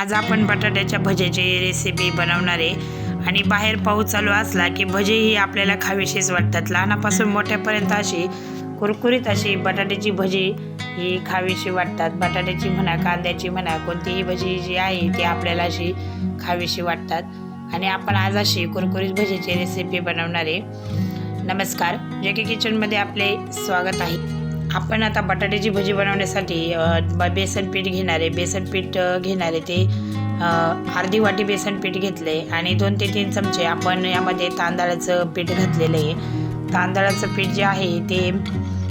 आज आपण बटाट्याच्या भज्याची रेसिपी बनवणार आहे. आणि बाहेर पाऊस चालू असला की भजे ही आपल्याला खावीशीच वाटतात. लहानापासून मोठ्यापर्यंत अशी कुरकुरीत अशी बटाट्याची भजी ही खावीशी वाटतात. बटाट्याची म्हणा कांद्याची म्हणा कोणतीही भजी जी आहे ती आपल्याला अशी खावीशी वाटतात. आणि आपण आज अशी कुरकुरीत भजीची रेसिपी बनवणार आहे. नमस्कार. जे के किचनमध्ये आपले स्वागत आहे. आपण आता बटाट्याची भजी बनवण्यासाठी बेसन पीठ घेणार आहे बेसन पीठ घेणारे घेणार आहे ते अर्धी वाटी बेसन पीठ घेतले आणि दोन ते तीन चमचे आपण यामध्ये तांदळाचं पीठ घातलेलं आहे. तांदळाचं पीठ जे आहे ते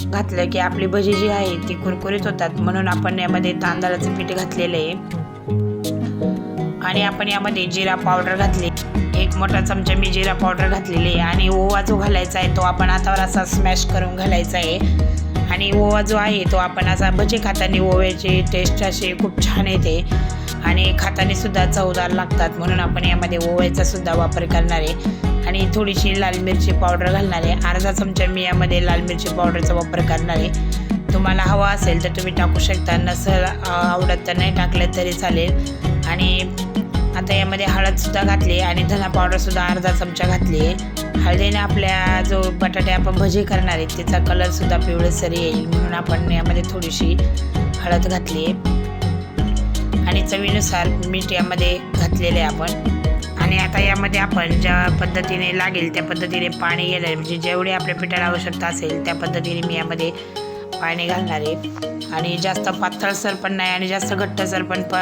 घातलं की आपली भजी जी आहे ती कुरकुरीत होतात म्हणून आपण यामध्ये तांदळाचं पीठ घातलेलं आहे. आणि आपण यामध्ये जिरा पावडर घातली. एक मोठा चमचा मी जिरा पावडर घातलेली आहे आणि ओवा जो घालायचा आहे तो आपण हातावर असा स्मॅश करून घालायचा आहे. आणि ओवा जो आहे तो आपण असा भजे खाताना ओव्याची टेस्ट अशी खूप छान येते. आणि खाताने सुद्धा चवदार लागतात म्हणून आपण यामध्ये ओव्याचा सुद्धा वापर करणार आहे. आणि थोडीशी लाल मिरची पावडर घालणार आहे. अर्धा चमचा मी यामध्ये लाल मिरची पावडरचा वापर करणार आहे. तुम्हाला हवा असेल तर तुम्ही टाकू शकता. नसेल आवडत तर नाही टाकलं तरी चालेल. आणि आता यामध्ये हळदसुद्धा घातली आणि धना पावडरसुद्धा अर्धा चमचा घातली. हळदीने आपल्या जो बटाटे आपण भजी करणार आहेत त्याचा कलरसुद्धा पिवळसर येईल म्हणून आपण यामध्ये थोडीशी हळद घातली. आणि चवीनुसार मीठ यामध्ये घातलेले आपण. आणि आता यामध्ये आपण ज्या पद्धतीने लागेल त्या पद्धतीने पाणी गेलं म्हणजे जेवढी आपल्या पिठाला आवश्यकता असेल त्या पद्धतीने मी यामध्ये पाणी घालणार. आहे आणि जास्त पातळसर पण नाही आणि जास्त घट्टसर पण प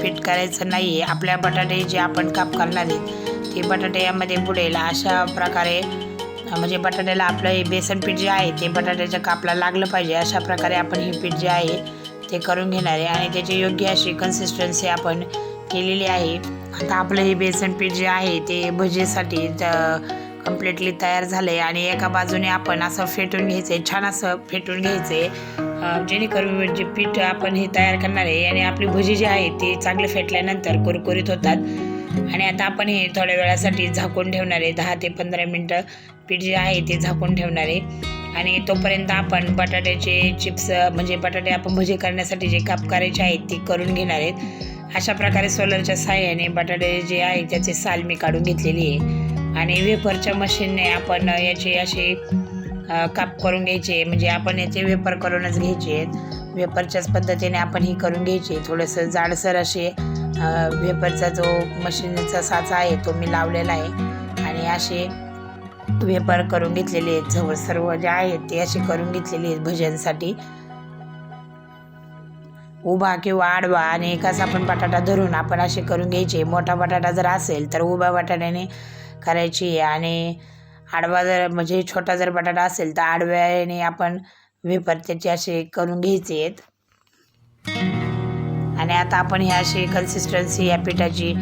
पीठ करायचं नाही आहे आपल्या बटाटे जे आपण काप करणार आहेत ते बटाटे यामध्ये बुडेल. अशा प्रकारे म्हणजे बटाट्याला आपलं हे बेसन पीठ जे आहे ते बटाट्याच्या कापला लागलं पाहिजे. अशा प्रकारे आपण हे पीठ जे आहे ते करून घेणार. आहे आणि त्याची योग्य अशी कन्सिस्टन्सी आपण केलेली आहे. आता आपलं हे बेसन पीठ जे आहे ते भजीसाठी कम्प्लिटली तयार झालं आहे आणि एका बाजूने आपण असं फेटून घ्यायचं आहे छान असं फेटून घ्यायचं. आहे जेणेकरून जे पीठ आपण हे तयार करणार आहे आणि आपली भजी जी आहे ती चांगली फेटल्यानंतर कुरकुरीत होतात. आणि आता आपण हे थोड्या वेळासाठी झाकून ठेवणार आहे दहा ते पंधरा मिनटं पीठ जे आहे ते झाकून ठेवणार आहे. आणि तोपर्यंत आपण बटाट्याचे चिप्स म्हणजे बटाटे आपण भजी करण्यासाठी जे काप करायचे आहेत ते करून घेणार आहेत. अशा प्रकारे सोलरच्या साह्याने बटाटे जे आहे त्याचे साल मी काढून घेतलेली आहे. आणि वेफरच्या मशीनने आपण याचे असे काप करून घ्यायचे. म्हणजे आपण याचे वेपर करूनच घ्यायचे. आहेत वेपरच्याच पद्धतीने आपण ही करून घ्यायची. थोडंसं जाडसर असे वेपरचा जो मशीनचा साचा आहे तो मी लावलेला आहे. आणि असे वेपर करून घेतलेले आहेत. जवळ सर्व जे आहेत ते असे करून घेतलेले आहेत भजनसाठी. उभा किंवा आडवा आणि एकाच आपण बटाटा धरून आपण असे करून घ्यायचे. मोठा बटाटा जर असेल तर उभ्या बटाट्याने करायची आणि आडवा जर म्हणजे छोटा जर बटाटा असेल तर आडव्याने आपण वेपर त्याचे असे करून घ्यायचे आहेत. आणि आता आपण ही अशी कन्सिस्टन्सी या पिठाची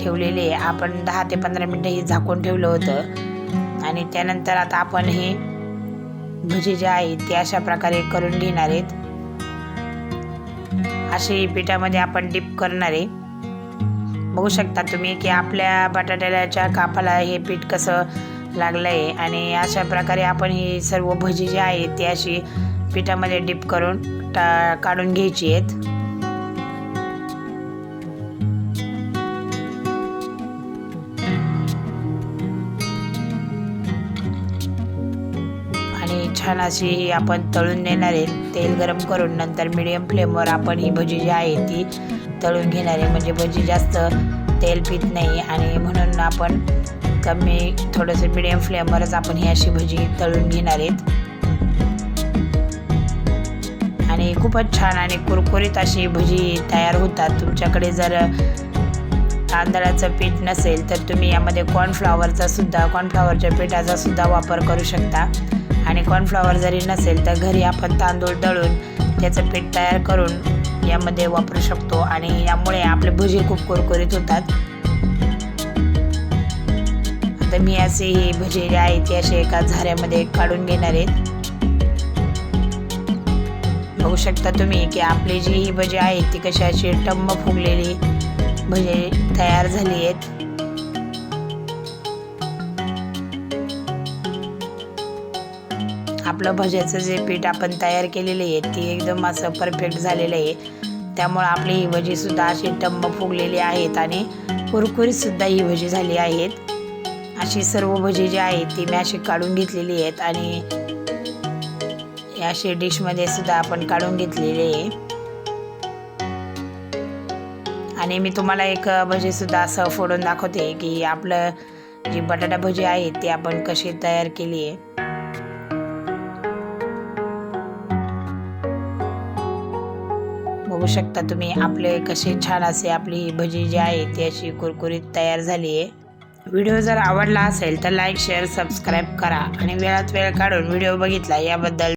ठेवलेली आहे. आपण दहा ते पंधरा मिनटं ही झाकून ठेवलं होतं. आणि त्यानंतर आता आपण हे भजी जे आहे ते अशा प्रकारे करून घेणार आहेत. असे पिठामध्ये आपण डिप करणार आहे. बघू शकता तुम्ही की आपल्या बटाट्याच्या कापाला हे पीठ कसं लागलं आहे आणि अशा प्रकारे आपण ही सर्व भजी जी आहे ती अशी पिठामध्ये डिप करून टा काढून घ्यायची आहेत. आणि छान अशी ही आपण तळून देणार आहे. तेल गरम करून नंतर मिडियम फ्लेमवर आपण ही भजी जी आहे ती तळून घेणारे म्हणजे भजी जास्त तेल पित नाही आणि म्हणून आपण कमी थोडंसं मिडियम फ्लेमवरच आपण ही अशी भजी तळून घेणार आहेत. आणि खूपच छान आणि कुरकुरीत अशी भजी तयार होतात. तुमच्याकडे जर तांदळाचं पीठ नसेल तर तुम्ही यामध्ये कॉर्नफ्लॉवरचा सुद्धा कॉर्नफ्लॉवरच्या पिठाचा सुद्धा वापर करू शकता. आणि कॉर्नफ्लॉवर जरी नसेल तर घरी आपण तांदूळ दळून त्याचं पीठ तयार करून यामध्ये वापरू शकतो आणि यामुळे आपले भजे खूप कुरकुरीत होतात. आता मी असे ही भजे जे आहेत ती असे एका झाऱ्यामध्ये काढून घेणार आहेत. बघू शकता तुम्ही की आपली जी ही भजे आहेत ती कशी अशी टम्म फुगलेली भजे तयार झाली आहेत. आपलं भज्याचं जे पीठ आपण तयार केलेलं आहे ते एकदम असं परफेक्ट झालेलं आहे. त्यामुळं आपली ही भजीसुद्धा अशी टम्म फुगलेली आहेत आणि कुरकुरीतसुद्धा ही भजी झाली आहेत. अशी सर्व भजी जी आहेत ती मी अशी काढून घेतलेली आहेत आणि या अशी डिशमध्ये सुद्धा आपण काढून घेतलेली आहे. आणि मी तुम्हाला एक भजीसुद्धा असं फोडून दाखवते की आपलं जी बटाटा भजी आहे ती आपण कशी तयार केली आहे. बघू शकता तुम्ही. आपले कसे छान असे आपली ही भजी जी आहे ती अशी कुरकुरीत तयार झाली आहे. व्हिडिओ जर आवडला असेल तर लाईक शेअर सबस्क्राईब करा. आणि वेळात वेळ काढून व्हिडिओ बघितला याबद्दल